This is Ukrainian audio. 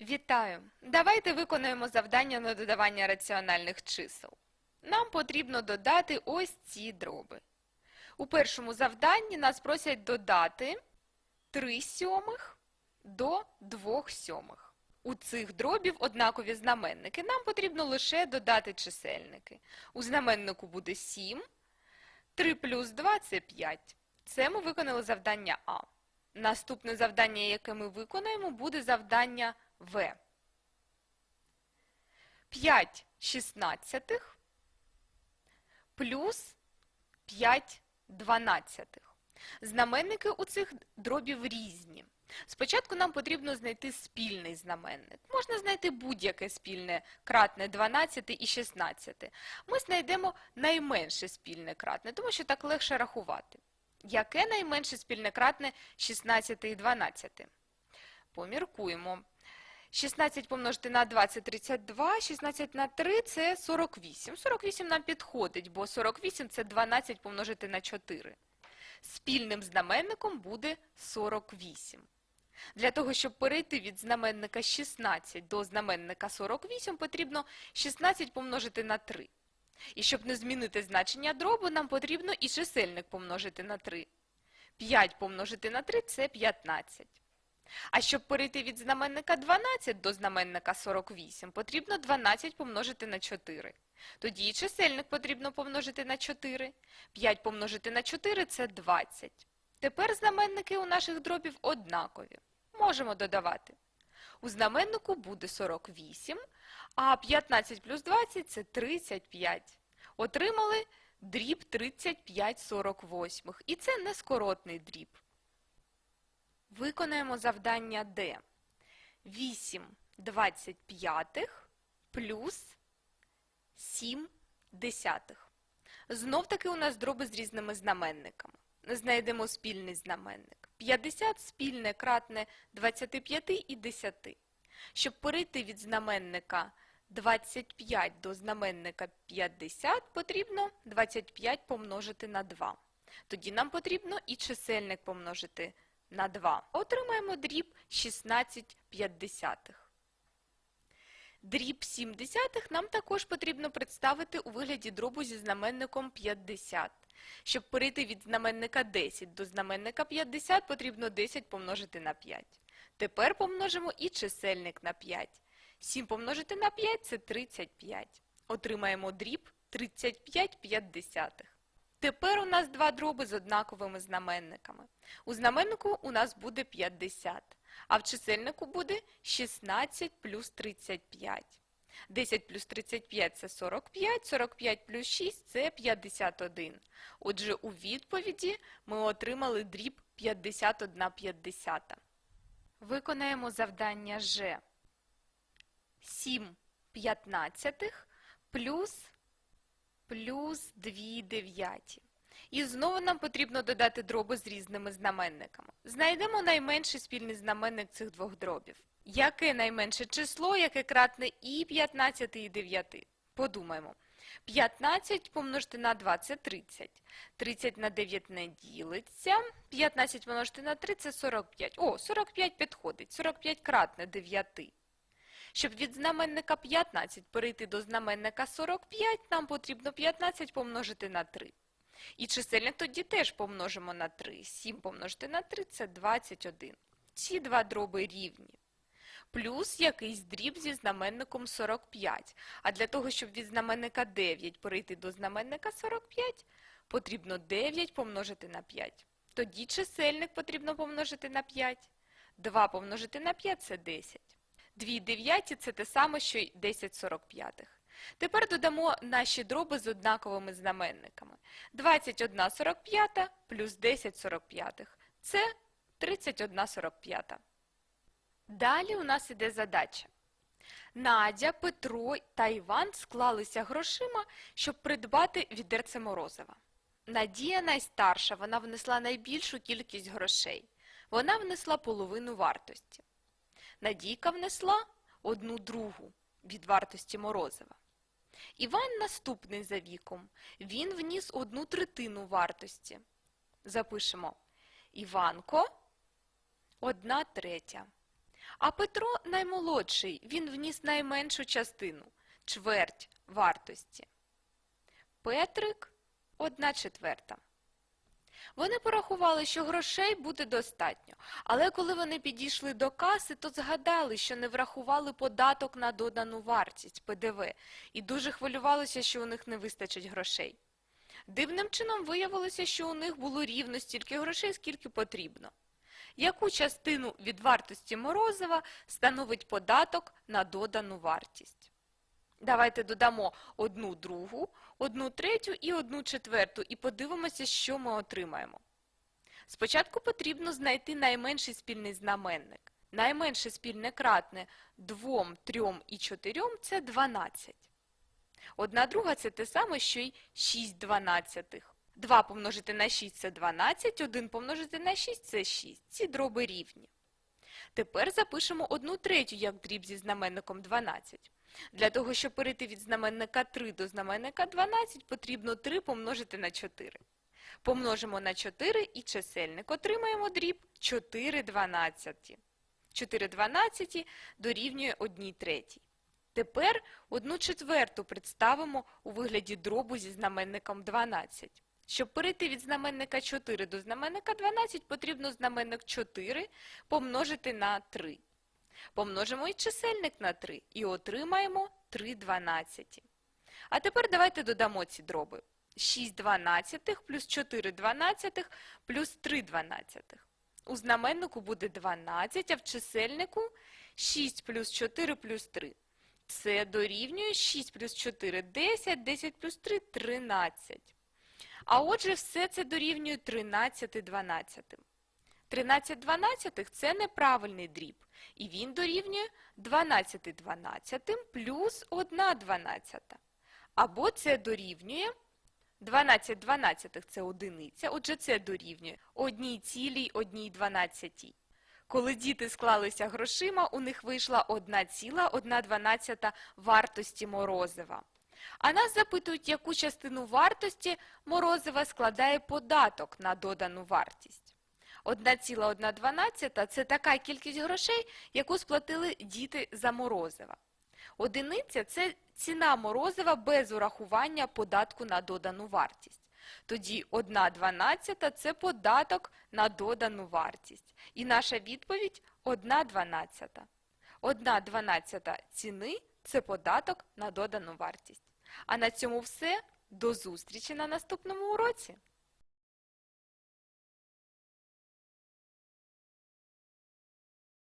Вітаю! Давайте виконаємо завдання на додавання раціональних чисел. Нам потрібно додати ось ці дроби. У першому завданні нас просять додати 3 сьомих до 2 сьомих. У цих дробів однакові знаменники. Нам потрібно лише додати чисельники. У знаменнику буде 7, 3 плюс 2 – це 5. Це ми виконали завдання А. Наступне завдання, яке ми виконаємо, буде завдання В. 5 шістнадцятих плюс 5 дванадцятих. Знаменники у цих дробів різні. Спочатку нам потрібно знайти спільний знаменник. Можна знайти будь-яке спільне кратне 12 і 16. Ми знайдемо найменше спільне кратне, тому що так легше рахувати. Яке найменше спільне кратне 16 і 12? Поміркуємо. 16 помножити на 2 – це 32, 16 на 3 – це 48. 48 нам підходить, бо 48 – це 12 помножити на 4. Спільним знаменником буде 48. Для того, щоб перейти від знаменника 16 до знаменника 48, потрібно 16 помножити на 3. І щоб не змінити значення дробу, нам потрібно і чисельник помножити на 3. 5 помножити на 3 – це 15. А щоб перейти від знаменника 12 до знаменника 48, потрібно 12 помножити на 4. Тоді і чисельник потрібно помножити на 4. 5 помножити на 4 – це 20. Тепер знаменники у наших дробів однакові. Можемо додавати. У знаменнику буде 48, а 15 плюс 20 – це 35. Отримали дріб 35 48. І це нескоротний дріб. Виконаємо завдання Д. 8 25 плюс 7 десятих. Знов таки у нас дроби з різними знаменниками. Знайдемо спільний знаменник. 50 спільне кратне 25 і 10. Щоб перейти від знаменника 25 до знаменника 50, потрібно 25 помножити на 2. Тоді нам потрібно і чисельник помножити на 2. Отримаємо дріб 16 п'ятдесятих. Дріб 7 десятих нам також потрібно представити у вигляді дробу зі знаменником 50. Щоб перейти від знаменника 10 до знаменника 50, потрібно 10 помножити на 5. Тепер помножимо і чисельник на 5. 7 помножити на 5 – це 35. Отримаємо дріб 35 п'ятдесятих. Тепер у нас два дроби з однаковими знаменниками. У знаменнику у нас буде 50, а в чисельнику буде 16 плюс 35. 10 плюс 35 – це 45, 45 плюс 6 – це 51. Отже, у відповіді ми отримали дріб 51 п'ятдесята. Виконаємо завдання Ж. 7 п'ятнадцятих плюс плюс 2 дев'яті. І знову нам потрібно додати дроби з різними знаменниками. Знайдемо найменший спільний знаменник цих двох дробів. Яке найменше число, яке кратне і 15, і 9? Подумаємо. 15 помножити на 2 – це 30. 30 на 9 не ділиться. 15 помножити на 3 – це 45. О, 45 підходить. 45 кратне 9. Щоб від знаменника 15 перейти до знаменника 45, нам потрібно 15 помножити на 3. І чисельник тоді теж помножимо на 3. 7 помножити на 3 – це 21. Ці два дроби рівні. Плюс якийсь дріб зі знаменником 45. А для того, щоб від знаменника 9 перейти до знаменника 45, потрібно 9 помножити на 5. Тоді чисельник потрібно помножити на 5. 2 помножити на 5 – це 10. 2 дев'яті – це те саме, що й 10 45. Тепер додамо наші дроби з однаковими знаменниками. 21 45 плюс 10 45 – це 31 45. Далі у нас іде задача. Надя, Петро та Іван склалися грошима, щоб придбати відерце морозива. Надія найстарша, вона внесла найбільшу кількість грошей. Вона внесла половину вартості. Надійка внесла одну другу від вартості морозива. Іван наступний за віком. Він вніс одну третину вартості. Запишемо Іванко одна третя. А Петро наймолодший, він вніс найменшу частину чверть вартості. Петрик одна четверта. Вони порахували, що грошей буде достатньо, але коли вони підійшли до каси, то згадали, що не врахували податок на додану вартість ПДВ, і дуже хвилювалися, що у них не вистачить грошей. Дивним чином виявилося, що у них було рівно стільки грошей, скільки потрібно. Яку частину від вартості морозива становить податок на додану вартість? Давайте додамо одну другу, одну третю і одну четверту і подивимося, що ми отримаємо. Спочатку потрібно знайти найменший спільний знаменник. Найменше спільне кратне 2, 3 і 4 – це 12. Одна друга – це те саме, що й 6 дванадцятих. 2 помножити на 6 – це 12, 1 помножити на 6 – це 6. Ці дроби рівні. Тепер запишемо одну третю як дріб зі знаменником 12. Для того, щоб перейти від знаменника 3 до знаменника 12, потрібно 3 помножити на 4. Помножимо на 4 і чисельник. Отримаємо дріб 4 дванадцяті. 4 дванадцяті дорівнює 1 третій. Тепер 1 четверту представимо у вигляді дробу зі знаменником 12. Щоб перейти від знаменника 4 до знаменника 12, потрібно знаменник 4 помножити на 3. Помножимо і чисельник на 3 і отримаємо 3 дванадцяті. А тепер давайте додамо ці дроби. 6 дванадцятих плюс 4 дванадцятих плюс 3 дванадцятих. У знаменнику буде 12, а в чисельнику 6 плюс 4 плюс 3. Це дорівнює 6 плюс 4 – 10, 10 плюс 3 – 13. А отже, все це дорівнює 13 дванадцятим. 13 дванадцятих – це неправильний дріб. І він дорівнює 12 дванадцятим плюс 1 дванадцята. Або це дорівнює 12 дванадцятих – це одиниця, отже це дорівнює 1 цілій 1 дванадцятій. Коли діти склалися грошима, у них вийшла 1,1 вартості морозива. А нас запитують, яку частину вартості морозива складає податок на додану вартість. 1,1 – це така кількість грошей, яку сплатили діти за морозива. Одиниця – це ціна морозива без урахування податку на додану вартість. Тоді 1 дванадцята – це податок на додану вартість. І наша відповідь – 1 дванадцята. 1 дванадцята ціни – це податок на додану вартість. А на цьому все. До зустрічі на наступному уроці!